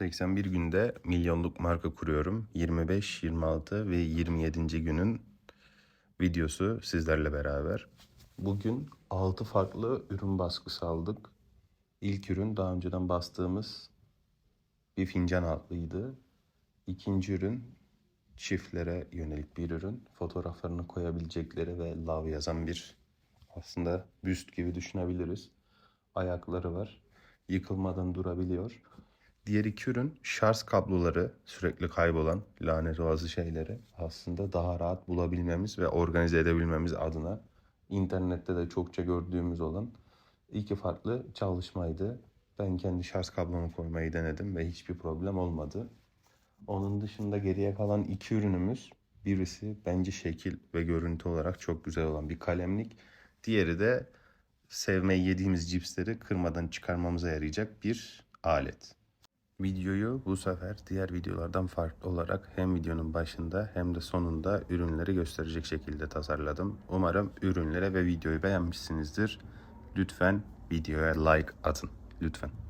81 günde milyonluk marka kuruyorum. 25, 26 ve 27. günün videosu sizlerle beraber. Bugün 6 farklı ürün baskısı aldık. İlk ürün daha önceden bastığımız bir fincan altlıydı. İkinci ürün çiftlere yönelik bir ürün. Fotoğraflarını koyabilecekleri ve love yazan bir aslında büst gibi düşünebiliriz. Ayakları var. Yıkılmadan durabiliyor. Diğer iki ürün şarj kabloları sürekli kaybolan lanet olası şeyleri aslında daha rahat bulabilmemiz ve organize edebilmemiz adına internette de çokça gördüğümüz olan iki farklı çalışmaydı. Ben kendi şarj kablomu koymayı denedim ve hiçbir problem olmadı. Onun dışında geriye kalan iki ürünümüz birisi bence şekil ve görüntü olarak çok güzel olan bir kalemlik. Diğeri de sevmeyi yediğimiz cipsleri kırmadan çıkarmamıza yarayacak bir alet. Videoyu bu sefer diğer videolardan farklı olarak hem videonun başında hem de sonunda ürünleri gösterecek şekilde tasarladım. Umarım ürünlere ve videoyu beğenmişsinizdir. Lütfen videoya like atın. Lütfen.